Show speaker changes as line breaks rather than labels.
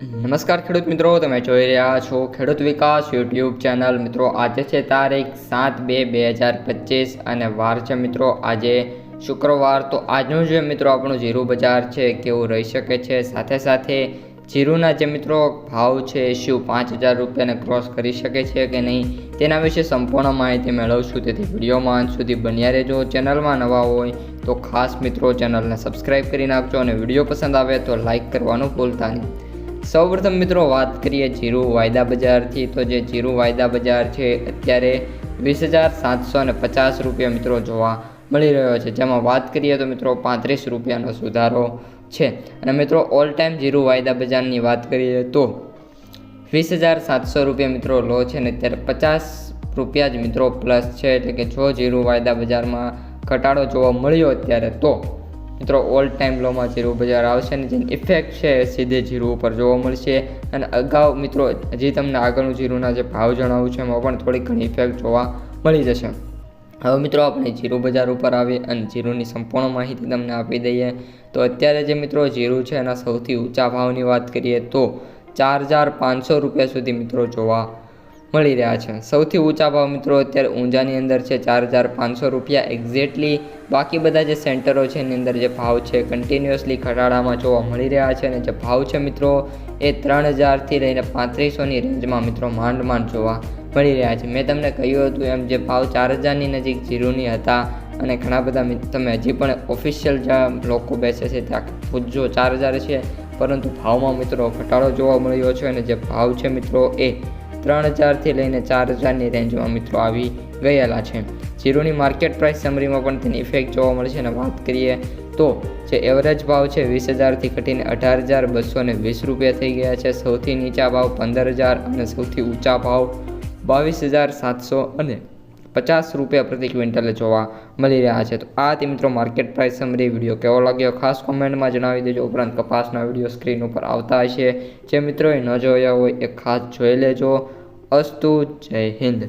નમસ્કાર ખેડૂત મિત્રો, તમે જોઈ રહ્યા છો ખેડૂત વિકાસ યુટ્યુબ ચેનલ. મિત્રો, આજે છે તારીખ સાત બે બે હજાર પચીસ અને વાર છે મિત્રો, આજે શુક્રવાર. તો આજનું જે મિત્રો આપણું જીરું બજાર છે, કેવું રહી શકે છે? સાથે સાથે જીરુના જે મિત્રો ભાવ છે, શું પાંચ હજાર રૂપિયાને ક્રોસ કરી શકે છે કે નહીં, તેના વિશે સંપૂર્ણ માહિતી મેળવશું તેથી વિડીયોમાં અંત સુધી બન્યા રહેજો. ચેનલમાં નવા હોય તો ખાસ મિત્રો ચેનલને સબસ્ક્રાઈબ કરી નાખજો અને વીડિયો પસંદ આવે તો લાઇક કરવાનું ભૂલતા નહીં. સૌપ્રથમ મિત્રો વાત કરીએ જીરું વાયદા બજારથી, તો જે જીરું વાયદા બજાર છે, અત્યારે વીસ હજાર સાતસો ને પચાસ રૂપિયા મિત્રો જોવા મળી રહ્યો છે. જેમાં વાત કરીએ તો મિત્રો પાંત્રીસ રૂપિયાનો સુધારો છે. અને મિત્રો ઓલ ટાઈમ જીરું વાયદા બજારની વાત કરીએ તો વીસ હજાર સાતસો રૂપિયા મિત્રો લો છે ને અત્યારે પચાસ રૂપિયા જ મિત્રો પ્લસ છે. એટલે કે જો જીરું વાયદા બજારમાં ઘટાડો જોવા મળ્યો અત્યારે તો મિત્રો ઓલ ટાઈમ લોમાં જીરું બજાર આવશે અને જેની ઇફેક્ટ છે સીધે જીરું ઉપર જોવા મળશે. અને અગાઉ મિત્રો, હજી તમને આગળનું જીરુંના જે ભાવ જણાવું છે, એમાં પણ થોડી ઘણી ઇફેક્ટ જોવા મળી જશે. હવે મિત્રો, આપણે જીરું બજાર ઉપર આવી અને જીરુંની સંપૂર્ણ માહિતી તમને આપી દઈએ. તો અત્યારે જે મિત્રો જીરું છે એના સૌથી ઊંચા ભાવની વાત કરીએ તો ચાર હજાર પાંચસો રૂપિયા સુધી મિત્રો જોવા મળી રહ્યા છે. સૌથી ઊંચા ભાવ મિત્રો અત્યારે ઊંઝાની અંદર છે ચાર હજાર પાંચસો રૂપિયા એક્ઝેક્ટલી બાકી બધા જે સેન્ટરો છે એની અંદર જે ભાવ છે કન્ટિન્યુઅસલી ઘટાડામાં જોવા મળી રહ્યા છે અને જે ભાવ છે મિત્રો એ ત્રણ હજારથી લઈને પાંત્રીસોની રેન્જમાં મિત્રો માંડ માંડ જોવા મળી રહ્યા છે. મેં તમને કહ્યું હતું એમ જે ભાવ ચાર હજારની નજીક જીરુની હતા અને ઘણા બધા તમે હજી પણ ઓફિશિયલ જ્યાં લોકો બેસે છે ત્યાં પૂછજો ચાર હજાર છે, પરંતુ ભાવમાં મિત્રો ઘટાડો જોવા મળ્યો છે અને જે ભાવ છે મિત્રો એ ત્રણ હજારથી લઈને ચાર હજારની રેન્જમાં મિત્રો આવી ગયેલા છે. જીરોની માર્કેટ પ્રાઇસ સમરીમાં પણ તેની ઇફેક્ટ જોવા મળશે અને વાત કરીએ તો જે એવરેજ ભાવ છે વીસ હજારથી ઘટીને અઢાર હજાર બસો ને વીસ રૂપિયા થઈ ગયા છે. સૌથી નીચા ભાવ પંદર હજાર અને સૌથી ઊંચા ભાવ બાવીસ હજાર સાતસો અને પચાસ રૂપિયા પ્રતિ ક્વિન્ટલે જોવા મળી રહ્યા છે. તો આ તે મિત્રો માર્કેટ પ્રાઇસ સમરી. વીડિયો કેવો લાગ્યો? ખાસ કોમેન્ટમાં જણાવી દેજો. ઉપરાંત કપાસના વીડિયો સ્ક્રીન ઉપર આવતા હશે. જે મિત્રોએ ન જોયા હોય એ ખાસ જોઈ લેજો. અસ્તુ જય હિન્દ.